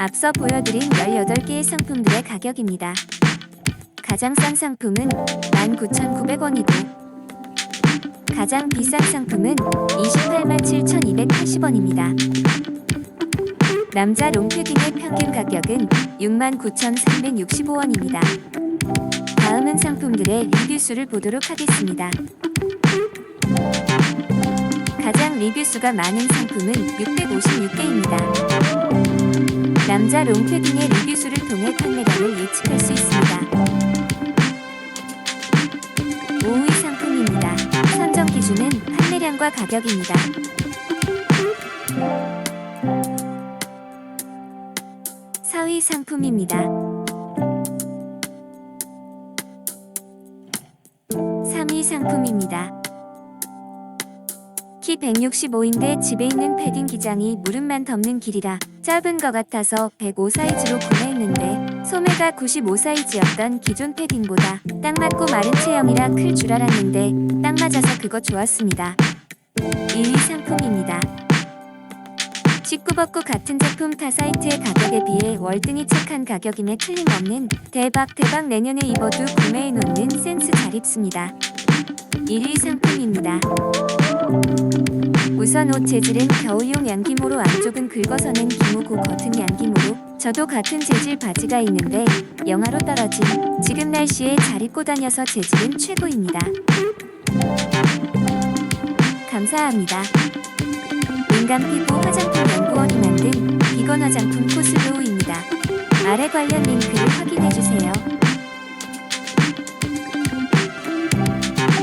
앞서 보여드린 18개의 상품들의 가격입니다. 가장 싼 상품은 19,900원이고 가장 비싼 상품은 28만 7,280원입니다. 남자 롱패딩의 평균 가격은 69,365원입니다. 다음은 상품들의 리뷰 수를 보도록 하겠습니다. 가장 리뷰 수가 많은 상품은 656개입니다. 남자 롱패딩의 리뷰 수를 통해 판매량을 예측할 수 있습니다. 5위 상품입니다. 선정 기준은 판매량과 가격입니다. 4위 상품입니다. 3위 상품입니다. 키 165인데 집에 있는 패딩 기장이 무릎만 덮는 길이라 짧은 것 같아서 105 사이즈로 구매했는데 소매가 95 사이즈였던 기존 패딩보다 딱 맞고 마른 체형이라 클 줄 알았는데 딱 맞아서 그거 좋았습니다. 1위 상품입니다. 직구 벗고 같은 제품 타 사이트의 가격에 비해 월등히 착한 가격임에 틀림없는 대박 대박 내년에 입어도 구매해 놓는 센스 잘 입습니다. 1위 상품입니다. 우선 옷 재질은 겨울용 양기모로 안쪽은 긁어서는 기모고 겉은 양기모로 저도 같은 재질 바지가 있는데 영하로 떨어진 지금 날씨에 잘 입고 다녀서 재질은 최고입니다. 감사합니다. 민감 피부 화장품 연구원이 만든 비건 화장품 코스로우입니다. 아래 관련 링크를 확인해주세요.